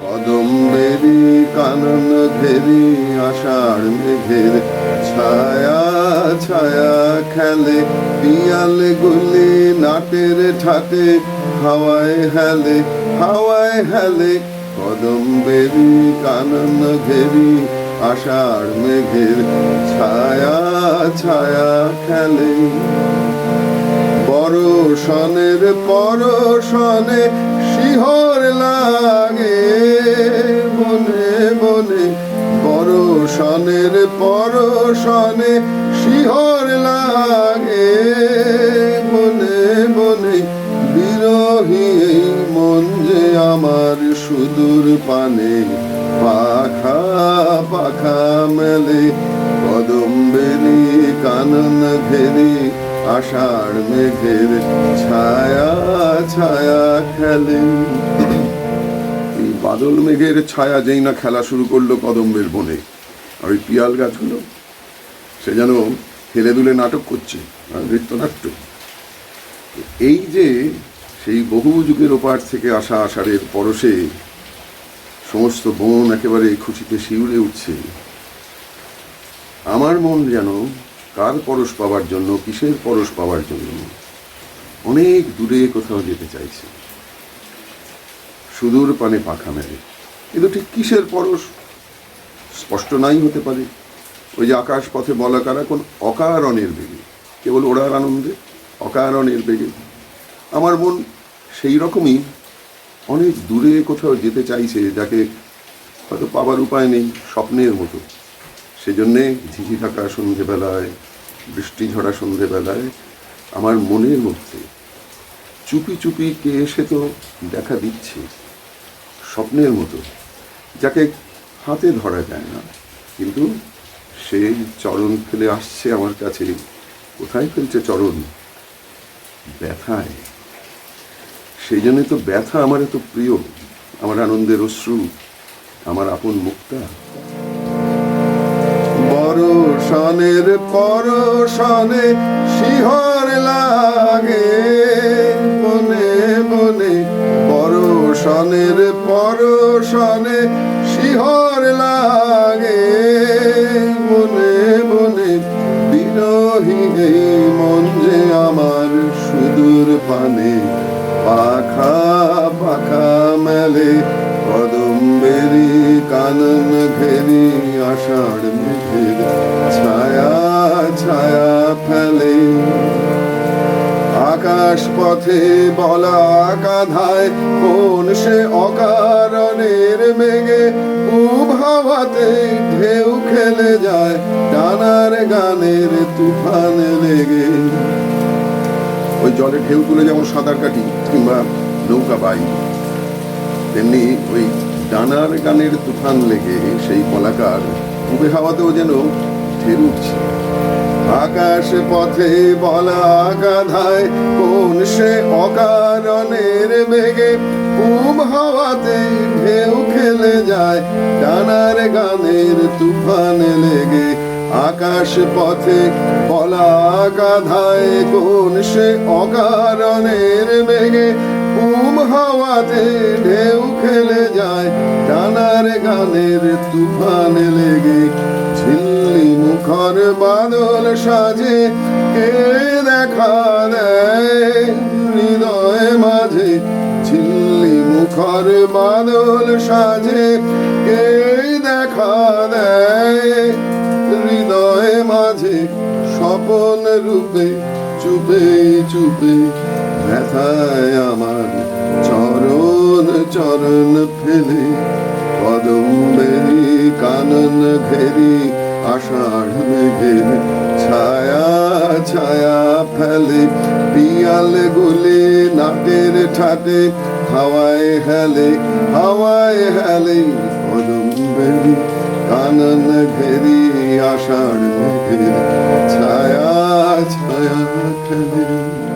কদম্বেরি, কানন ঘেরি আষাঢ় মেঘের ছায়া ছায়া খেলে, পিয়ালে গুলি নাটের ঠাটে, হাওয়ায় হেলে হাওয়ায় হেলে। কদম্বেরি, কানন ঘেরি আষাঢ় মেঘের ছায়া ছায়া খেলে। পরশনের, পরশনে শিহর লাগে। মনে মনে পরশনের, পরশনে শিহর লাগে। মনে মনে বিরহী এই মন যে আমার সুদূর পানে। পাখা পাখা মেলে, কদম্বেরি কানন ঘেরি আষাঢ় মেঘের ছায়া ছায়া খেলে। বাদল মেঘের ছায়া যেই না খেলা শুরু করল কদম্বের বনে। আর ওই পিয়াল গাছগুলো, সে যেন হেলে দুলে নাটক করছে নৃত্যনাট্য। এই যে সেই বহু যুগের ওপার থেকে আসা আষাঢ়ের পরশে সমস্ত বন একেবারে খুশিতে শিউরে উঠছে। আমার মন যেন কার পরশ পাওয়ার জন্য, কিসের পরশ পাওয়ার জন্য? অনেক দূরে কোথাও যেতে চাইছে। সুদূর পানে পাখা মেলে। কিন্তু ঠিক কিসের পরশ? স্পষ্ট নাই হতে পারে। ওই যে আকাশ পথে বলাকারা কোন অকারণের বেগে। কেবল ওড়ার আনন্দে অকারণের বেগে। আমার মন সেই রকমই। অনেক দূরে কোথাও যেতে চাইছে, যাকে হয়তো পাবার উপায় নেই, স্বপ্নের মতো। সেজন্যে ঝিঝি থাকা সন্ধেবেলায়, বৃষ্টি ঝরা সন্ধেবেলায় আমার মনের মধ্যে চুপি চুপি কে এসে তো দেখা দিচ্ছে, স্বপ্নের মতো, যাকে হাতে ধরা যায় না। কিন্তু সেই চরণ ফেলে আসছে আমার কাছে। কোথায় ফেলছে চরণ? ব্যথায়। সেই জন্যে তো ব্যথা আমার এত প্রিয়, আমার আনন্দের অশ্রু, আমার আপন মুক্তা। বরষণের পরশনে শিহর লাগে। মনে মনে বরষণের পরশনে শিহর লাগে। মনে মনে বিরহী মন যে আমার সুদূর পানে। পাখা পাখা মেলে, কদম্বেরি কানন ঘেরি, আষাঢ় মেঘের ছায়া ছায়া ফেলে। আকাশ পথে বলা গাধায়, কোন সে অকারণের মেঘে হাওয়াতে ঢেউ খেলে যায়, ডানার গানের তুফান লেগে। ওই জলে ঢেউ তুলে যেমন সাঁতার কাটি কিংবা নৌকা বাই তেমনি ওই ডানার গানের তুফান লেগে সেই কলাকার উবে হাওয়াতেও যেন ঢেউ উঠছে। আকাশ পথে বলা গাধায়, কোন সে অকারণের বেগে উব হাওয়াতে ঢেউ খেলে যায়, ডানার গানের তুফান লেগে আকাশ পথে বলা গাধায় কোন সে অকারণের বেগে উম হাওয়াতে ঢেউ খেলে যায়, ডানার গানের তুফান লেগে। ঝিল্লি মুখর বাদল সাজে, কে দেখা দেয় হৃদয় মাঝে? ঝিল্লি মুখর বাদল সাজে, কে দেখা দেয় স্বপন রূপে, চুপে চুপে ব্যথায় আমার চরণ চরণ ফেলে কদম্বেরি কানন ঘেরি, আষাঢ় মেঘের ছায়া ছায়া ফেলে, পিয়াল গুলি নাটের ঠাটে, হাওয়ায় হেলে হাওয়ায় হেলে কদম্বেরি কানন ঘেরি, আষাঢ় মেঘের ছায়া। ছায়া খেলে